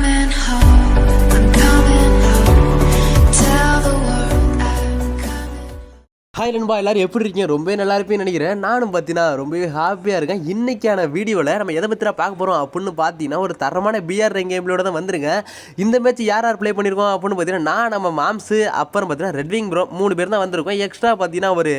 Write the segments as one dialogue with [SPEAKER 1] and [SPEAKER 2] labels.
[SPEAKER 1] coming home.
[SPEAKER 2] Hi நண்பா எல்லாரும் எப்படி இருக்கீங்க? ரொம்ப நல்லா இருப்பேன்னு நினைக்கிறேன். நானும் பார்த்தீங்கன்னா ரொம்பவே ஹாப்பியாக இருக்கேன். இன்னைக்கான வீடியோவில் நம்ம எதை பற்றி பார்க்க போகிறோம் அப்படின்னு பார்த்தீங்கன்னா ஒரு தரமான பிஆர் ரேங்க் கேம்லோட தான் வந்துருங்க இந்த மேட்ச் யார் யார் ப்ளே பண்ணியிருக்கோம் அப்படின்னு பார்த்தீங்கன்னா நான் நம்ம மாம்ஸு அப்புறம் பார்த்தீங்கன்னா ரெட்விங் ப்ரோ மூணு பேர் தான் வந்திருக்கோம். எக்ஸ்ட்ரா பார்த்தீங்கன்னா ஒரு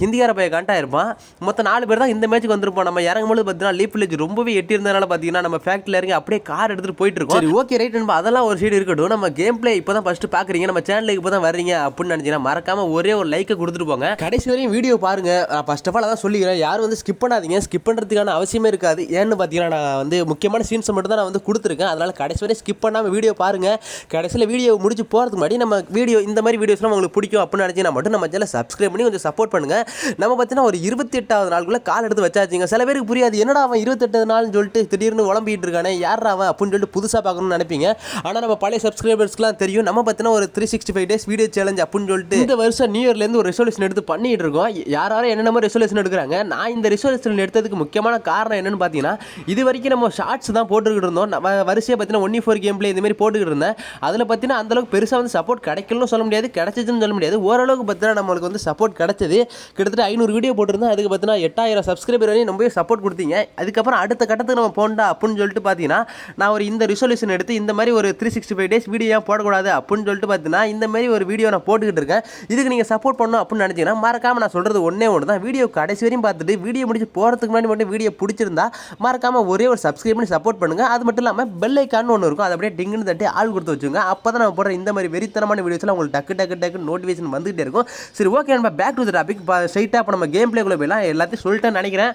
[SPEAKER 2] ஹிந்திகார பையன் காண்டா இருப்பான் மொத்தம் நாலு பேர் தான் இந்த மேட்ச்சுக்கு வந்திருப்போம். நம்ம இறங்கும்போது பார்த்தீங்கன்னா லீப் வில்லேஜ் ரொம்பவே எட்டி இருந்ததுனால பார்த்தீங்கன்னா நம்ம ஃபேக்ட்ரியில் இறங்கி அப்படியே கார் எடுத்துகிட்டு போயிட்டு இருக்கோம். சரி ஓகே ரைட் நண்பா. அதெல்லாம் ஒரு சைடு இருக்கட்டும். நம்ம கேம் பிளே இப்போ தான் ஃபஸ்ட்டு பார்க்குறீங்க. நம்ம சேனலுக்கு இப்போ தான் வர்றீங்க அப்படின்னு நினச்சிங்கன்னா மறக்காமல் ஒரே ஒரு லைக்கை கொடுத்துட்டு போங்க. கடைசி வரையும் வீடியோ பாருங்க. ஃபர்ஸ்ட் ஆஃப் ஆல் அதான் சொல்லிக்கிறேன். யாரும் வந்து ஸ்கிப் பண்ணாதீங்க. ஸ்கிப் பண்ணுறதுக்கான அவசியமே இருக்காது. ஏன்னு பார்த்தீங்கன்னா நான் வந்து முக்கியமான சீன்ஸை மட்டும் தான் நான் வந்து கொடுத்துருக்கேன். அதனால் கடைசி வரையும் ஸ்கிப் பண்ணாமல் வீடியோ பாருங்க. கடைசியில் வீடியோ முடிச்சு போகிறதுக்கு முன்னாடி நம்ம வீடியோ இந்த மாதிரி வீடியோஸ்லாம் உங்களுக்கு பிடிக்கும் அப்படின்னு நினச்சிங்கன்னா மட்டும் நம்ம சேனல் சப்ஸ்கிரைப் பண்ணி கொஞ்சம் சப்போர்ட் பண்ணுங்க. நம்ம பார்த்தீங்கன்னா ஒரு இருபத்தி எட்டாவது நாளுக்குள்ள கால் எடுத்து வச்சாச்சுங்க. சில பேருக்கு புரியாது. என்னடா அவன் இருபத்தெட்டு நாள்னு சொல்லிட்டு திடீர்னு உழம்பிட்டு இருக்கானே? யார் அவன்? அப்படின்னு சொல்லிட்டு புதுசாக பார்க்கணும்னு நினைப்பீங்க. ஆனால் நம்ம பழைய சப்ஸ்கிரைபர்ஸ்க்குலாம் தெரியும். நம்ம பார்த்தீங்கன்னா ஒரு three sixty five days video challenge அப்படின்னு சொல்லிட்டு இந்த வருஷம் நியூ இயர்லேருந்து ஒரு ரெசல்யூஷன் எடுத்து பண்ணிகிட்டு இருக்கோம் யார் யாரும் என்னென்ன ரெசல்யூஷன் எடுக்கிறாங்க. நான் இந்த ரெசல்யூஷன் எடுத்ததுக்கு முக்கியமான காரணம் என்னென்னு பார்த்தீங்கன்னா இது வரைக்கும் நம்ம ஷார்ட்ஸ் தான் போட்டுக்கிட்டு இருந்தோம். நம்ம வரிசையை பார்த்தீங்கன்னா ஒன் ஃபோர் e கேம்ப்ளே இந்தமாரி போட்டுக்கிட்டு இருந்தேன். அதில் பார்த்தீங்கன்னா அந்தளவுக்கு பெருசாக வந்து சப்போர்ட் கிடைக்கலன்னு சொல்ல முடியாது. கிடச்சிச்சுன்னு சொல்ல முடியாது. ஓரளவுக்கு பார்த்தீங்கன்னா நம்மளுக்கு வந்து சப்போர்ட் கிடச்சது. கிட்டத்தட்ட ஐநூறு வீடியோ போட்டிருந்தேன். அதுக்கு பார்த்தீங்கன்னா எட்டாயிரம் சப்ஸ்கிரைபர் வரையும் ரொம்பவே சப்போர்ட் கொடுத்தீங்க. அதுக்கப்புறம் அடுத்த கட்டத்துக்கு நம்ம போண்டா அப்படின்னு சொல்லிட்டு பார்த்தீங்கன்னா நான் ஒரு இந்த ரிசல்யூஷன் எடுத்து இந்த மாதிரி ஒரு three sixty five days video போடக்கூடாது அப்படின்னு சொல்லிட்டு பார்த்தீங்கன்னா இந்த மாதிரி ஒரு வீடியோ நான் போட்டுக்கிட்டு இருக்கேன். இதுக்கு நீங்கள் சப்போர்ட் பண்ணணும் அப்படின்னு நினச்சிங்கன்னா மறக்காம நான் சொல்கிறது ஒன்றே ஒன்று தான் வீடியோ கடைசி வரையும் பார்த்துட்டு வீடியோ முடிச்சு போகிறதுக்கு முன்னாடி மட்டும் வீடியோ பிடிச்சிருந்தா மறக்காமல் ஒரே ஒரு சப்ஸ்கிரைப் பண்ணி சப்போர்ட் பண்ணுங்க. அது மட்டும் இல்லாமல் பெல் ஐக்கான்னு ஒன்று இருக்கும். அதை அப்படியே டிங்குன்னு தட்டி ஆள் கொடுத்து வச்சுங்க. அப்போ தான் நம்ம போடுற இந்த மாதிரி வெறித்தனமான வீடியோஸ்லாம் உங்களுக்கு டக்கு டக்கு டக்கு நோட்டிஃபிகேஷன் வந்துகிட்டே இருக்கும். சரி ஓகே நம்ம பேக் டு த டாபிக் ஸ்ட்ரைட்டாக இப்போ நம்ம கேம் பிளேக்குள்ளே போயிடலாம். எல்லாத்தையும் சொல்லிட்டேன்னு நினைக்கிறேன்.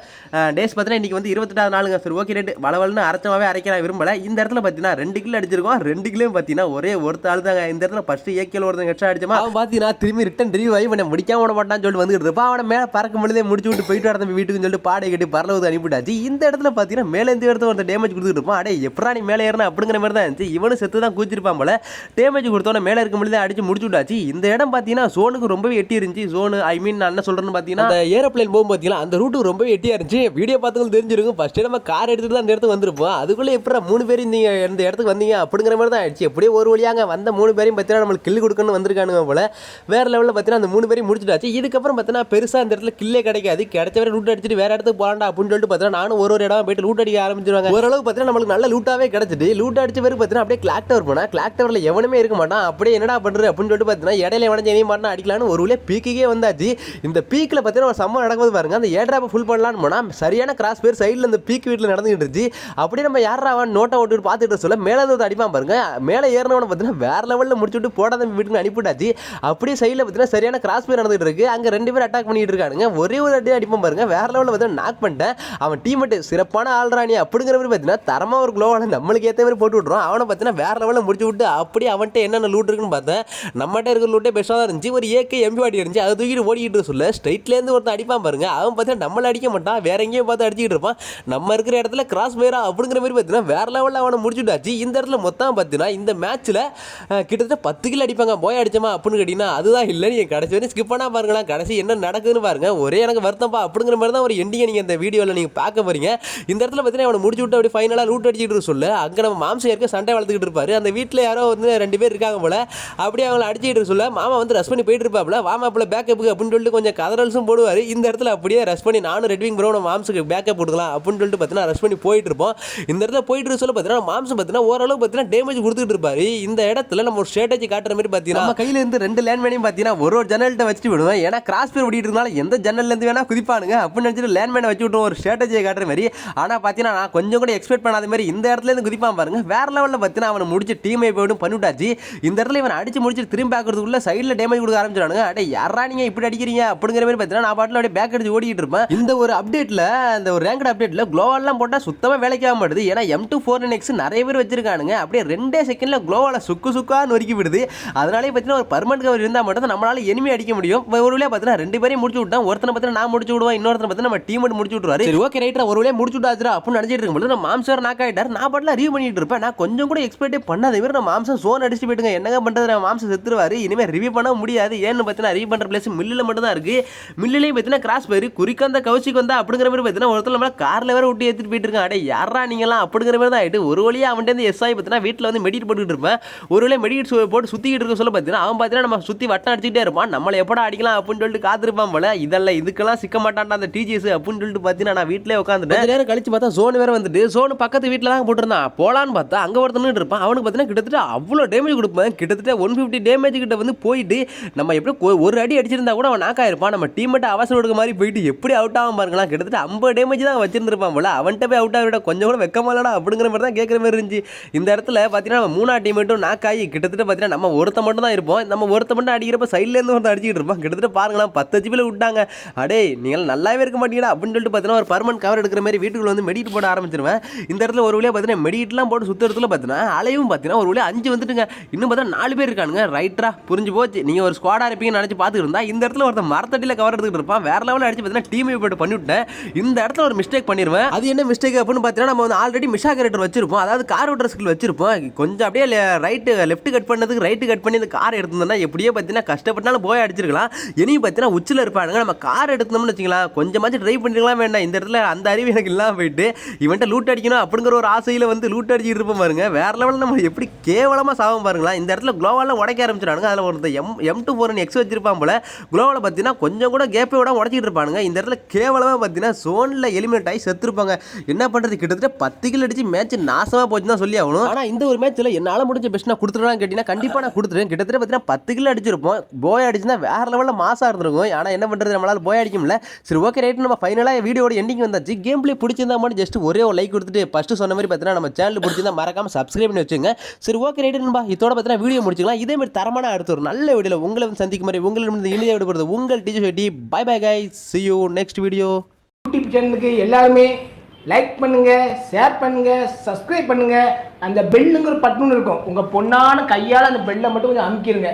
[SPEAKER 2] டேஸ் பார்த்தீங்கன்னா இன்றைக்கி வந்து இருபத்தெட்டாவது நாளுங்க. சரி ஓகே ரேட்டு வளவல்னு அரைச்சமாகவே அரைக்க நான் இந்த இடத்துல பார்த்தீங்கன்னா ரெண்டு கிலோ அடிச்சிருக்கோம். ரெண்டு கிலோ பார்த்தீங்கன்னா ஒரே ஒருத்த ஆள் தாங்க இந்த இடத்துல ஃபஸ்ட்டு ஏக்கில் ஒருத்தங்க எக்ஸ்ட்ரா அடிச்சமா? பார்த்தீங்கன்னா திரும்பி ரிட்டன் ரிவ்யூ ஆகி பண்ண முடிக்காம விட மாட்டான்னு சொல்லிட்டு வந்துட்டு இருப்பான் அவனை மேலே பறக்க முடியல முடிச்சு விட்டு போயிட்டு வர தம்பி வீட்டுக்கு சொல்லிட்டு பாடை கட்டி பரலவுக்கு அனுப்பிட்டாச்சு இந்த இடத்துல பார்த்தீங்கன்னா மேலே இந்த இடத்துல ஒருத்தர் டேமேஜ் கொடுத்துட்டு இருப்பான். அடே எப்படா நீ மேலே ஏறினா? அப்படிங்கிற மாதிரி தான் இருந்துச்சு. இவனும் செத்து தான் கூச்சிருப்பான் போல. டேமேஜ் கொடுத்தோன்னே மேலே இருக்க முடியல அடிச்சு முடிச்சு விட்டாச்சு. இந்த இடம் பார்த்தீங்கன்னா சோனுக்கு ரொம்பவே எட்டி இருந்துச்சு. சோனு ஐ மீன் நான் என்ன சொல்கிறேன்னு பார்த்தீங்கன்னா அந்த ஏரோப்ளேன் போகும் பார்த்தீங்கன்னா அந்த ரூட்டு ரொம்பவே எட்டியாக இருந்துச்சு. வீடியோ பார்த்துங்களுக்கு தெரிஞ்சிருக்கும். ஃபஸ்ட்டு நம்ம கார் எடுத்துட்டு தான் அந்த இடத்துக்கு வந்திருப்போம். அதுக்குள்ளே எப்படா மூணு பேர் நீங்கள் இந்த இடத்துக்கு வந்தீங்க? அப்படிங்கிற மாதிரி தான் ஆயிடுச்சு. எப்படியே ஒரு வழியாங்க வந்த மூணு பேரையும் பார்த்தீங்கன்னா நம்மளுக்கு கில்லு கொடுக்கணும்னு வந்திருக்கானுங்க போல. வேறு லெவலில் பார்த்தீங்கன்னா அந்த மூணு பேரையும் முடிச்சுட்டு ஆச்சு இதுக்கப்புறம் பார்த்தீங்கன்னா பெருசாக இந்த இடத்துல கில்லே கிடைக்காது. கிடைச்ச வரை லூட் அடிச்சுட்டு வேற இடத்துக்கு போகலாண்டா அப்படின்னு சொல்லிட்டு பார்த்தீங்கன்னா நானும் ஒரு ஒரு இடம் போயிட்டு லூட் அடிக்க ஆரம்பிச்சிருவாங்க. ஓரளவு பார்த்தீங்கன்னா நம்மளுக்கு நல்ல லூட்டாவே கிடைச்சிட்டு லூட் அடிச்ச பேருக்கு பார்த்தீங்கன்னா அப்படியே கிளாக் டவர் போனால் கிளாக் டவரில் எவனுமே இருக்க மாட்டான். அப்படியே என்னடா பண்ணுறது அப்படின்னு சொல்லிட்டு பார்த்தீங்கன்னா இடையில எவனஞ்சு எதையும் மாட்டா அடிக்கலான்னு ஒரு உள்ளே பீக்குக்கே வந்தாச்சு. இந்த பீக்கில் பார்த்தீங்கன்னா ஒரு சம்மம் நடக்குது பாருங்க அந்த ஏட்ராப்பை ஃபுல் பண்ணலான்னு போனால் சரியான கிராஸ் பேர் சைடில் இந்த பீக் வீட்டில் நடந்துகிட்டு இருந்துச்சு. அப்படியே நம்ம யாரா அவன் நோட்டை விட்டு பார்த்துட்டு சொல்ல மேலே வந்து அடிப்பான் பாருங்க. மேலே ஏறினவனை பார்த்தீங்கன்னா வேற லெவலில் முடிச்சு விட்டு போடாத வீட்டுக்கு அனுப்பிட்டாச்சு அப்படியே சைடில் பார்த்தீங்கன்னா சரியான கிராஸ் பேர் நடந்துகிட்டு இருக்கு. அங்கே ரெண்டு பேர் அட்டாக் பண்ணிட்டு இருக்கானுங்க. ஒரே ஒரு அடி அடிப்பான் பாருங்க. வேற லெவலில் பார்த்தீங்கன்னா நாக் பண்ணிட்டேன். அவன் டீமெட்டு சிறப்பான ஆள்றானி அப்படிங்கிற மாதிரி பார்த்தீங்கன்னா தரமாக ஒரு க்ளோவால் நம்மளுக்கு ஏற்ற மாதிரி போட்டு விட்றோம் அவனை பார்த்தீங்கன்னா வேற லெவலில் முடிச்சு விட்டு அப்படியே அவன்கிட்ட என்னென்ன லூட் இருக்குன்னு பார்த்தேன். நம்மகிட்ட இருக்கிற லூட்டே பெஸ்ட்டாக தான் இருந்துச்சு. ஒரு ஏகே எம்பி வாடி இருந்துச்சு. அதை தூக்கிட்டு ஓடிக்கிட்டு சொல்ல. ஸ்ட்ரைட்லேருந்து ஒருத்தன் அடிப்பான் பாருங்க. அவன் பார்த்தீங்கன்னா நம்மளை அடிக்க மாட்டான். வேற எங்கேயும் பார்த்து அடிச்சுக்கிட்டு இருப்பான். நம்ம இருக்கிற இடத்துல கிராஸ் போயிரா அப்படிங்கிற மாதிரி பார்த்தீங்கன்னா வேற லெவலில் அவனை முடிச்சுட்டாச்சு இந்த இடத்துல மொத்தம் பார்த்தீங்கன்னா இந்த மேட்ச்சில் கிட்டத்தட்ட பத்து கிலோ அடிப்பாங்க. போய் அடிச்சமா அப்படின்னு கேட்டிங்கன்னா அதுதான் இல்லை நீங்கள் கடைசி வரையும் ஸ்கிப் பண்ணா பாருங்களேன் கடைசி என்ன நடக்குதுன்னு பாருங்க. ஒரே எனக்கு வருத்தம்ப்பா அப்படிங்கிற மாதிரி தான் ஒரு எண்டிங்கை நீங்கள் இந்த வீடியோவில் நீங்கள் பார்க்க போறீங்க. இந்த இடத்துல பார்த்தீங்கன்னா அவனை முடிச்சு விட்டு அப்படி ஃபைனலாக லூட் அடிச்சுட்டு சொல்லு சொல்ல. அங்கே நம்ம மாம்சம் இருக்க சண்டை வளர்த்துக்கிட்டு இருப்பாரு. அந்த வீட்டில் யாரோ வந்து ரெண்டு பேர் இருக்காங்க போல. அப்படியே அவங்கள அடிச்சுட்டு சொல்ல. மாமா வந்து ரஸ் பண்ணி போயிட்டு இருப்பாப்ல வாமாப்பில் பேக்கப்புக்கு அப்படின்னு சொல்லிட்டு கொஞ்சம் கதறல்ஸும் போடுவார். இந்த இடத்துல அப்படியே ரஸ் பண்ணி நானும் ரெட்விங் ப்ரோ நம்ம மாம்சுக்கு பேக்கப் கொடுக்கலாம் அப்படின்னு சொல்லிட்டு பார்த்தீங்கன்னா ரஸ் பண்ணி போயிட்டு இருப்போம். இந்த இடத்துல போயிட்டு இருக்க சொல்ல பார்த்தீங்கன்னா மாம்சம் பார்த்தீங்கன்னா ஓரளவு பார்த்தீங்கன்னா டேமேஜ் கொடுத்துட்டு இருப்பாரு. இந்த இடத்துல நம்ம ஒரு ஸ்ட்ராட்டஜி காட்டுற மாதிரி பார்த்தீங்கன்னா நம்ம கையில இருந்து ரெண்டு லேண்ட் மேனையும் பார்த்தீங்கன்னா ஒரு ஒரு ஜன்னல்கிட்ட வச்சுட்டு விடுவேன் ஏன்னா கிராஸ் பேர் ஓடிட்டு இருந்தாலும் எந்த ஜன்னல்லேருந்து வேணால் குதிப்பானுங்க அப்படின்னு நினச்சிட்டு லேண்ட்மேனை வச்சு விட்டு ஒரு ஸ்ட்ராட்டஜியை காட்டுற மாதிரி. ஆனால் பார்த்தீங்கன்னா நான் கொஞ்சம் கூட எக்ஸ்பெக்ட் பண்ணாத மாதிரி இந்த இடத்துல இருந்து குதிப்பான் பாருங்க. வேற லெவலில் பார்த்தீங்கன்னா அவனை முடிச்சு டீமை போய்டும் பண்ணிவிட்டாச்சு இந்த இடத்துல இவன் அடிச்சு முடிச்சு திரும்பி பார்க்கறதுக்குள்ள சைடில் டேமேஜ் கொடுக்க ஆரம்பிச்சிடானுங்க அடே யாரா நீங்க இப்படி அடிக்கிறீங்க? அப்படிங்கிற மாதிரி பார்த்தீங்கன்னா நான் பாட்டில் அப்படியே பேக் அடிச்சு ஓடிட்டு இருப்பேன். இந்த ஒரு அப்டேட்டில் இந்த ஒரு ரேங்கட் அப்டேட்டில் குளோவால்லாம் போட்டால் சுத்தமாக வேலைக்கு ஆக மாட்டுது. ஏன்னா எம் டூ ஃபோர் நெக்ஸ் நிறைய பேர் வச்சிருக்கானுங்க. அப்படியே ரெண்டே செகண்டில் குளோவால சுக்கு சுக்கான்னு நொறுக்கி விடுது. அதனாலே பார்த்தீங்கன்னா ஒரு பர்மனன்ட் கவர் இருந்தால் மட்டும் தான் நம்மளால எனிமே அடிக்க முடியும். இப்போ ஒரு வழியாக பார்த்தீங்கன்னா ரெண்டு பேரையும் முடிச்சு விட்டான் ஒருத்தனை பார்த்தீங்கன்னா நான் முடிச்சு விடுவேன் இன்னொருத்தனை பார்த்தீங்கன்னா நம்ம டீம் மட்டும் முடிச்சு விட்டுருவாரு. சரி ஓகே ரைட்டர் ஒரு வழியாக முடிச்சு விட்டாச்சுரா அப்படின்னு நினச்சிட்டு இருக்கும்போது நம்ம மாம்சார் நாக் ஆகிட்டார் நான் பாட்டில் ரிவ்யூ பண்ணிட்டு இருப்பேன். நான் கொஞ்சம் கூட எக்ஸ்பெக்டே பண்ணாத மாதிரி நம்ம மாம்சம் சோன் அடிச்சு போயிட்டுங்க. என்னங்க பண்ணுறது நம்ம மாம்சம் செத்துருவாரு. இனிமேல் ரிவ்யூ பண்ண முடியாது. ஏன்னு பார்த்தீங்கன்னா ரிவ்யூ பண்ணுற பிளேஸ் மில்லில் மட்டும் தான் இருக்குது மில்லுலேயும் பார்த்தீங்கன்னா கிராஸ் போயிரு. குறிக்கந்த கவுசிக்கு வந்தா அப்படிங்கிற மாதிரி பார்த்தீங்கன்னா ஒருத்தர் நம்மள காரில் வேற விட்டு ஏற்றிட்டு போயிட்டு இருக்கான். அடே யாரா நீங்களாம் அப்படிங்கிற மாதிரி தான் ஆகிட்டு ஒரு வழியாக அவன்கிட்ட எஸ் ஆகி பார்த்தீங்கன்னா வீட்டில் வந்து மெடிட் போட்டுக்கிட்டு இருப்பேன். ஒரு வழியாக மெடிட் போட்டு சுற்றிக்கிட்டு இருக்க சொல்ல பார்த்தீங்கன்னா அவன் பார்த்தீங்கன்னா நம்ம சுற்றி வட்டம் அடிச்சுட்டே இருப்பான். நம்மளை எப்படா அடிக்கலாம் அப்படின்னு சொல்லிட்டு காத்திருப்பான் போல. இதெல்லாம் இதுக்கெல்லாம் சிக்க மாட்டான்டா அந்த டிஜிஎஸ் அப்படின்னு சொல்லிட்டு பார்த்தீங்கன்னா நான் வீட்டிலே உட்காந்துட்டேன் நேரம் கழிச்சு பார்த்தா சோனு வேற வந்துட்டு சோனு பக்கத்து வீட்டில் தான் போட்டிருந்தான். போலான்னு பார்த்தா அங்கே ஒருத்தனும் இருப்பான். அவனுக்கு பார்த்தீங்கன்னா கிட்டத்தட்ட அவ்வளோ டேமேஜ் கொடுப்பேன். கிட்டத்தட்ட ஒன் ஃபிஃப்டி டேமேஜ் கிட்ட வந்து போயிட்டு நம்ம எப்படி ஒரு அடி அடிச்சிருந்தா கூட அவன் நாக்காயிருப்பான் நம்ம டீம் மட்டும் அவசரம் கொடுக்க மாதிரி போயிட்டு எப்படி அவுட் ஆகும் பாருங்களா கிட்டத்தட்ட ஐம்பது டேமேஜ் தான் வச்சிருந்திருப்பான் போல. அவன்கிட்ட போய் அவுட் ஆகிட கொஞ்சம் கூட வெக்கமாலடா அப்படிங்கிற மாதிரி தான் கேட்குற மாதிரி இருந்துச்சு. இந்த இடத்துல பார்த்தீங்கன்னா நம்ம மூணா டீம் மட்டும் நாக்காயி கிட்டத்தட்ட பார்த்தீங்கன்னா நம்ம ஒருத்த மட்டும் தான் இருப்போம். நம்ம ஒருத்த மட்டும் அடிக்கிறப்ப சைட்லேருந்து ஒருத்தன் அடிச்சிக்கிட்டு இருப்போம் கிட்டத்தட்ட பாருங்களேன் பத்து ஜிபியில் விட்டாங்க. அடே நீங்கள் நல்லாவே இருக்க மாட்டீங்களா அப்படின்னு சொல்லிட்டு பார்த்தீங்கன்னா ஒரு பர்மனன்ட் கவர் எடுக்கிற மாதிரி வீட்டுக்குள்ள வந்து மெடிட் போட ஆரம்பிச்சிருவேன். இந்த இடத்துல ஒரு வழியாக பார்த்தீங்கன்னா மெடிட்லாம் போட்டு சுற்றுறதுல பார்த்தீங்கன்னா அலையும் பார்த்தீங்கன்னா ஒரு வழியாக அஞ்சு வந்துட்டுங்க. இன்னும் பார்த்தா நாலு பேர் இருக்கானுங்க. ரைட்டரா புரிஞ்சு போச்சு. நீங்கள் ஒரு ஸ்குவாடாக இருப்பீங்கன்னு நினச்சி பார்த்துட்டு இருந்தா இந்த இடத்துல ஒருத்தன் மரத்தடியில் கவர் எடுத்துக்கிட்டு இருப்பான். வேற லெவலில் அடிச்சு பார்த்தீங்கன்னா டீம் போட்டு பண்ணிவிட்டேன் இந்த இடத்துல ஒரு மிஸ்டேக் பண்ணிடுவேன் அது என்ன மிஸ்டேக் அப்படின்னு பார்த்தீங்கன்னா நம்ம வந்து ஆல்ரெடி மிஷா கேரக்டர் வச்சிருப்போம். அதாவது கார் ஓட்டுற ஸ்கில் வச்சிருப்போம். கொஞ்சம் அப்படியே ரைட்டு லெஃப்ட் கட் பண்ணதுக்கு ரைட்டு கட் பண்ணி இந்த கார் எடுத்திருந்தோம்னா எப்படியே பார்த்தீங்கன்னா கஷ்டப்பட்டாலும் போய் அடிச்சிருக்கலாம். இனியும் பார்த்தீங்கன்னா உச்சில் இருப்பானுங்க. நம்ம கார் எடுத்தோம்னு வச்சுக்கலாம் கொஞ்சமாச்சும் ட்ரை பண்ணிருக்கலாம் வேண்டாம். இந்த இடத்துல அந்த அறிவு எனக்கு இல்லாமல் போயிட்டு இவன்ட்ட லூட் அடிக்கணும் அப்படிங்கிற ஒரு ஆசையில் வந்து லூட் அடிச்சுட்டு இருப்போம் பாருங்க. வேற லெவலில் நம்ம எப்படி கேவலமாக சாவும் பாருங்களா. இந்த இடத்துல குளோவாலாம் உடைக்க ஆரம்பிச்சிடானுங்க அதில் ஒரு M M two four X வச்சிருப்பான் போல குளோவில் பார்த்தீங்கன்னா கொஞ்சம் கூட கேப்பை விட உடச்சிட்டு இருப்பானுங்க. இந்த இடத்துல கேவலமாக பார்த்தீங்கன்னா சோனில் எலிமினேட் ஆகி செத்துருப்பாங்க. என்ன பண்ணுறது கிட்டத்தட்ட பத்து கிலோ அடிச்சு மேட்ச் நாசமாக போச்சு தான் சொல்லி ஆகணும். ஆனால் இந்த ஒரு மேட்ச்சில் என்னால் முடிஞ்ச பெஸ்ட் நான் கொடுத்துருவான்னு கேட்டிங்கன்னா கண்டிப்பாக நான் கொடுத்துருவேன். கிட்டத்தட்ட பார்த்தீங்கன்னா பத்து கிலோ அடிச்சிருப்போம். போய் அடிச்சுன்னா வேற லெவலில் மாசாக இருந்திருக்கும். ஆனால் என்ன பண்ணுறது நம்மளால் போய் அடிக்க முடியல. சரி ஓகே ரைட் நம்ம ஃபைனலாக வீடியோட எண்டிங் வந்தாச்சு. கேம் பிளே பிடிச்சிருந்தா மட்டும் ஜஸ்ட் ஒரே ஒரு லைக் கொடுத்துட்டு ஃபஸ்ட்டு சொன்ன மாதிரி பார்த்தீங்கன்னா நம்ம சேனல் பிடிச்சிருந்தா மறக்காம சப்ஸ்கிரைப் பண்ணி வச்சுங்க சரி ஓகே ரைட் நண்பா. இதோட பார்த்தீங்கன்னா வீடியோ முடிச்சுக்கலாம். இதே மாதிரி தரமான அடுத்த ஒரு நல்ல வீடியோவில் உங்களை வந்து சந்திக்கும் மாதிரி உங்களிடம் இனிய விடுபடுறது உங்கள் teacher Shetty bye bye guy see you next video
[SPEAKER 3] YouTube சேனலுக்கு எல்லாருமே லைக் பண்ணுங்க ஷேர் பண்ணுங்க சப்ஸ்கிரைப் பண்ணுங்க. அந்த பெல்லுங்கிற பட்டன் இருக்கும். உங்க பொண்ணான கையால் அந்த பெல்லை மட்டும் கொஞ்சம் அமுக்கிடுங்க